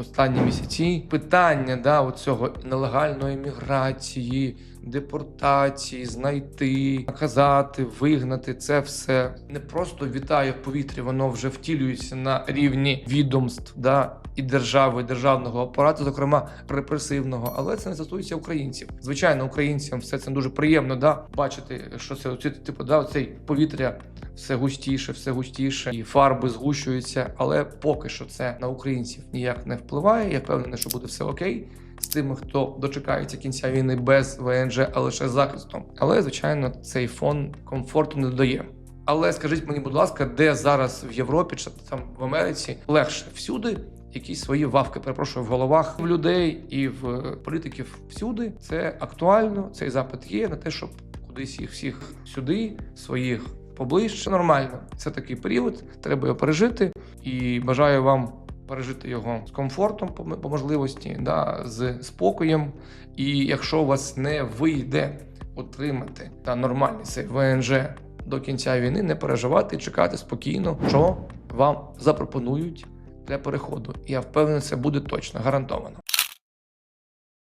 останні місяці питання да, цього нелегальної міграції, депортації, знайти, наказати, вигнати це все не просто вітає в повітрі, воно вже втілюється на рівні відомств да, і держави, і державного апарату, зокрема репресивного, але це не стосується українців. Звичайно, українцям все це дуже приємно да, бачити, що це типу, да, цей повітря все густіше, все густіше, і фарби згущуються. Але поки що це на українців ніяк не впливає. Я впевнений, що буде все окей з тими, хто дочекається кінця війни без ВНЖ, а лише з захистом. Але звичайно, цей фон комфорту не додає. Але скажіть мені, будь ласка, де зараз в Європі чи там в Америці легше всюди якісь свої вавки, перепрошую, в головах в людей і в політиків всюди. Це актуально. Цей запит є на те, щоб кудись їх всіх сюди, своїх поближче. Нормально. Це такий період, треба його пережити. І бажаю вам пережити його з комфортом по, можливості, да, з спокоєм. І якщо у вас не вийде отримати та нормальний цей ВНЖ до кінця війни, не переживати, чекати спокійно, що вам запропонують для переходу. Я впевнений, це буде точно гарантовано.